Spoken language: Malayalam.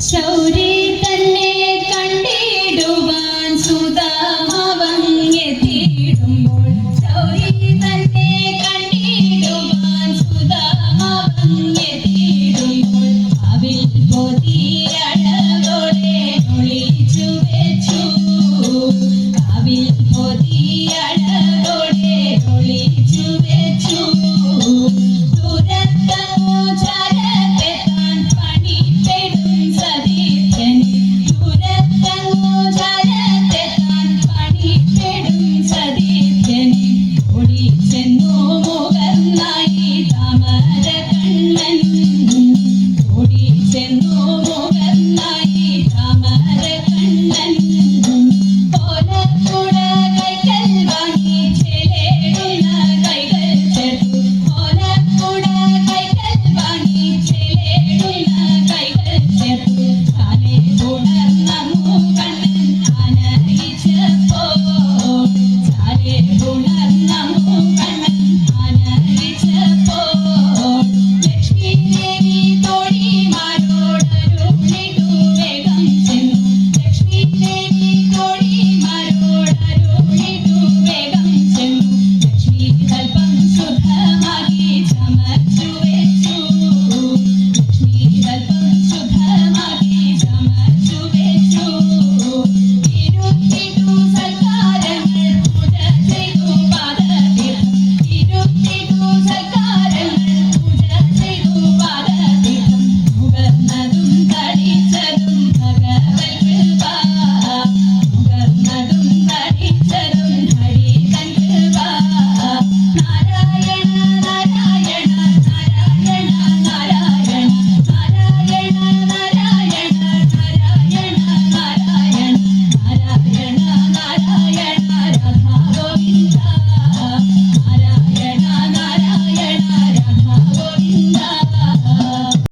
ശൗരി തന്നെ കണ്ടിടുവാൻ സുധാമവങ്ങെത്തിയിടുമ്പോൾ ശൗരി തന്നെ